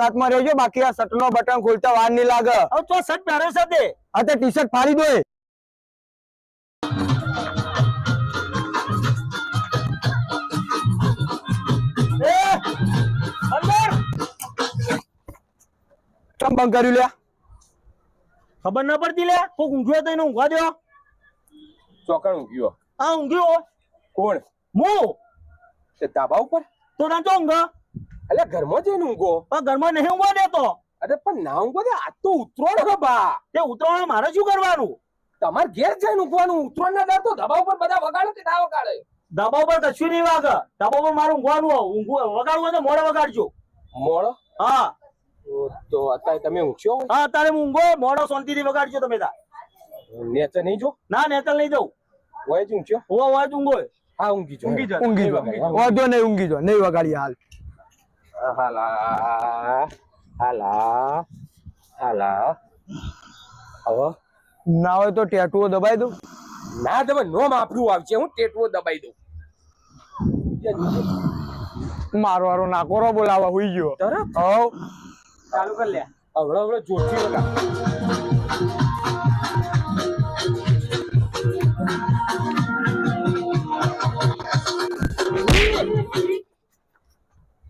કાતમાં રહેજો બાકી આ શર્ટ નો બટન ખોલતા વાર નહીં લાગે. હવે તો શર્ટ પહેર્યો છે તે. આ તે ટી શર્ટ ફાડી દો એ. એ અંદર ચમ બંધ કર્યું લ્યા? ખબર ના પડતી લે કોક ઊંઘ્યો તો એને ઊંઘવા દો ચોકણ ઊંઘ્યો. આ ઊંઘ્યો. કોણ? મો તે ઉપર? તો ના તો ઊંઘ. એટલે ઘરમાં જઈને ઊંઘો. પણ ઘરમાં નહીં ઊંઘવા દેતો. અરે પણ ના ઊંઘો દે આ તો ઉતરોણ હે બા. તે ઉતરવામાં મારે શું કરવાનું? તમારે ઘેર જઈને ઊંઘવાનું ઉતરોણ ના દર તો ધાબા ઉપર બધા વગાડે કે ના વગાડે? ધાબા ઉપર કશું નહીં વાગે. ધાબા ઉપર મારું ઊંઘવાનું. ઊંઘવું વગાડવું તો મોડે વગાડજો. મોડો હા. તો- તો અત્યારે તમે ઊંઘશો હા અત્યારે હું ઊંઘો મોડો મોડો શાંતિથી વગાડજો તમે તા નેચર નહીં જો? ના નેતલ નહીં જવું. હોય જ ઊંઘશો? હોવા હોય જ ઊંઘો. હા ઊંઘી જો ઊંઘી જો ઊંઘી જો ઊંઘી વાંધો નહીં ઊંઘી જો નહીં વગાડી હાલ. હાલા હાલા હાલા હવે ના હોય તો ટેટુઓ દબાઈ દઉં. ના તમે નોમ આપણું આવશે હું ટેટુઓ દબાઈ દઉં. મારો વારો નાકોરો બોલાવા હુઈ ગયો. તરત? હવ. ચાલુ કર લે. હવડે હવડે જોરથી વગા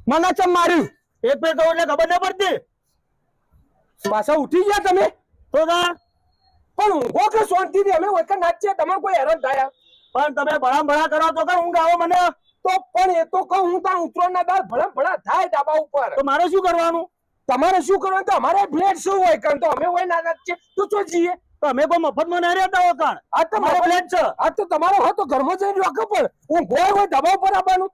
મને ચમ માર્યું? એક પે કહું એટલે ખબર ન પડતી. પાછા ઉઠી ગયા તમે? તો તાર પણ ઊંઘો કે શાંતિથી? અમે વખત નાચીએ તમારે કોઈ હેરાન થયા પણ તમે ભળા ભણા કરો તો કર ઊંઘ આવો મને. તો પણ એ તો કહું હું ત્યાં ના દાળ ભળા ભળા થાય ડાબા ઉપર. તો મારે શું કરવાનું? તમારે શું કરવાનું? તો અમારે ફ્લેટ શું હોય? કારણ તો અમે હોય ના નાચીએ તો ચો જઈએ તો અમે કોઈ મફતમાં નહીં રહેતા હોય કારણ આ તો મારો ફ્લેટ છે. આ તો તમારો હતો ઘરમાં જઈને રાખો પણ હું ગોળ હોય ડાબા ઉપર આવવાનું.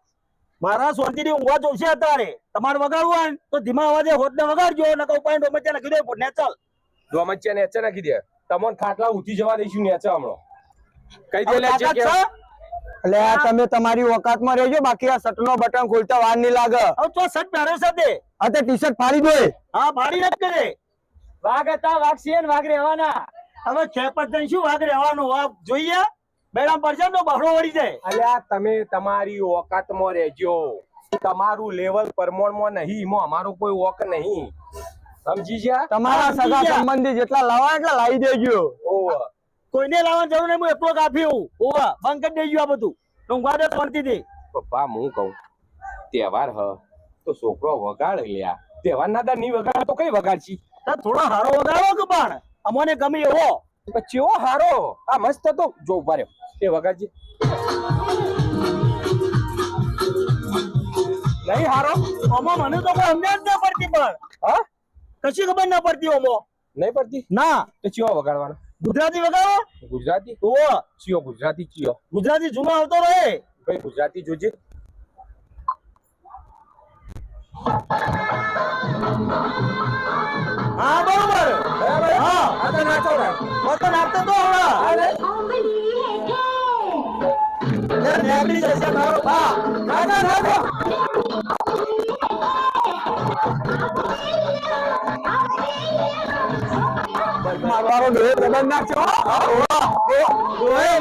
મારા શાંતિથી ઊંઘવા જોશે અત્યારે. તમારે વગાડવું હોય તો ધીમા અવાજે હોદને વગાડજો ડોમચ્યા નાખી ત્યાં કીધું ડોમચ્યા નેચે નાખી દે તમને ખાટલા ઉઠી જવા દઈશું નેચે હમણાં. કઈ દે લે જે છે? એટલે આ તમે તમારી ઓકાતમાં રહેજો બાકી આ શર્ટ નો બટન ખોલતા વાર નહીં લાગે. હવે તો શર્ટ પહેર્યો છે તે. આ તે ટી શર્ટ ફાડી દો હા ફાડી નથી કરે. વાઘ હતા વાઘ છે ને વાઘ રહેવાના. હવે છે પતંગ શું વાઘ રહેવાનું? વાઘ જોઈએ? બેડા પરજન તો બહડો વળી જાય. અલ્યા તમે તમારી ઓકાતમાં રહેજો. તમારું લેવલ પ્રમાણમાં નહીં એમાં અમારો કોઈ ઓક નહીં. સમજી ગયા? તમારા સગા સંબંધી જેટલા લાવવા એટલા લાવી દેજો. ઓહ. કોઈને લાવવાની જરૂર નહીં હું એટલો કાફી હું ઓવા બંધ કરી દેજો આ બધું. ઊંઘવા દે શાંતિથી પપ્પા હું કહું તહેવાર હ તો છોકરો વગાડ લ્યા તહેવાર ના દા નહીં વગાડ તો કઈ વગાડશી? છી થોડો હારો વગાડો કે પણ? અમને ગમે એવો. પછી હારો. આ મસ્ત હતો. જો ઊભા રહ્યો. એ વગાડજી. નહીં હારો. આમાં મને તો કોઈ સમજણ જ ન પડતી પણ. હા? કશી ખબર ન પડતી ઓમો? નહીં પડતી? ના. તો ચિયો વગાડવાનો. ગુજરાતી વગાડો? ગુજરાતી? ઓ ચિયો ગુજરાતી ચિયો. ગુજરાતી જૂનો આવતો રહે. ભાઈ ગુજરાતી જોજે. નેકળી જશે મારો બા નાચો નાચો મારો વારો ડોહે દબાઈ નાખશે, હો. ઓય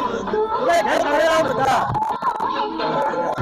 ઓય ઘેર ઘરે આવો બધા બરાબર એટલે